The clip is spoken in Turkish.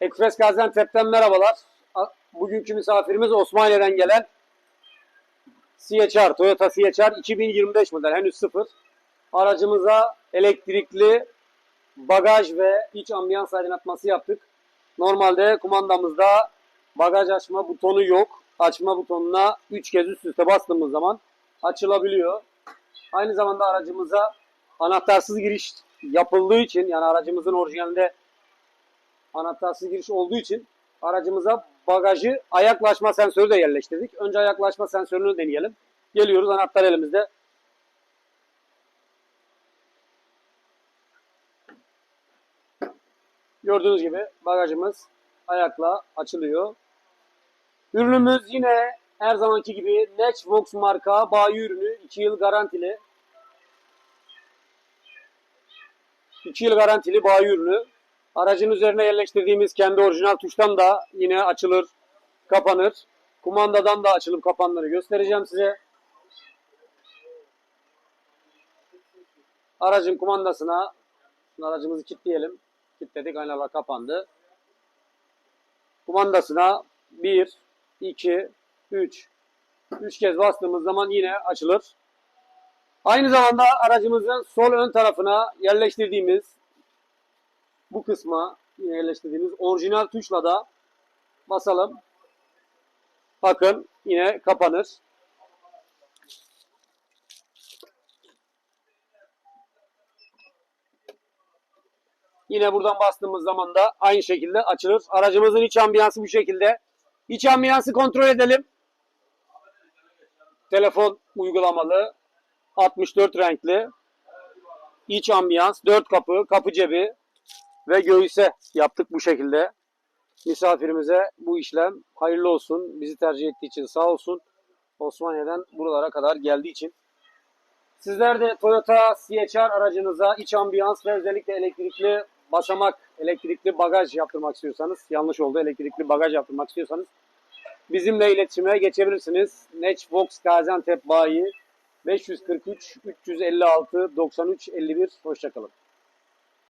Ekspres Gaziantep'ten merhabalar. Bugünkü misafirimiz Osmaniye'den gelen CHR, Toyota CHR 2025 model henüz sıfır. Aracımıza elektrikli bagaj ve iç ambiyans aydınlatması yaptık. Normalde kumandamızda bagaj açma butonu yok. Açma butonuna 3 kez üst üste bastığımız zaman açılabiliyor. Aynı zamanda aracımıza anahtarsız giriş yapıldığı için yani aracımızın orijinalinde anahtarsız giriş olduğu için aracımıza bagajı ayaklaşma sensörü de yerleştirdik. Önce ayaklaşma sensörünü deneyelim. Geliyoruz anahtar elimizde. Gördüğünüz gibi bagajımız ayakla açılıyor. Ürünümüz yine her zamanki gibi Nexvox marka bayi ürünü 2 yıl garantili. 2 yıl garantili bayi ürünü. Aracın üzerine yerleştirdiğimiz kendi orijinal tuştan da yine açılır, kapanır. Kumandadan da açılıp kapanları göstereceğim size. Aracın kumandasına aracımızı kilitleyelim. Kilitledik aynalar kapandı. Kumandasına 1, 2, 3 3 kez bastığımız zaman yine açılır. Aynı zamanda aracımızın sol ön tarafına yerleştirdiğimiz bu kısma yine yerleştirdiğimiz orijinal tuşla da basalım. Bakın yine kapanır. Yine buradan bastığımız zaman da aynı şekilde açılır. Aracımızın iç ambiyansı bu şekilde. İç ambiyansı kontrol edelim. Telefon uygulamalı. 64 renkli. İç ambiyans, 4 kapı, kapı cebi ve göğüse yaptık bu şekilde. Misafirimize bu işlem hayırlı olsun. Bizi tercih ettiği için sağ olsun. Osmaniye'den buralara kadar geldiği için. Sizler de Toyota CHR aracınıza iç ambiyans ve özellikle elektrikli basamak, elektrikli bagaj yaptırmak istiyorsanız, yanlış oldu, elektrikli bagaj yaptırmak istiyorsanız bizimle iletişime geçebilirsiniz. Nexvox Gaziantep Bayi 543 356 93 51 hoşçakalın.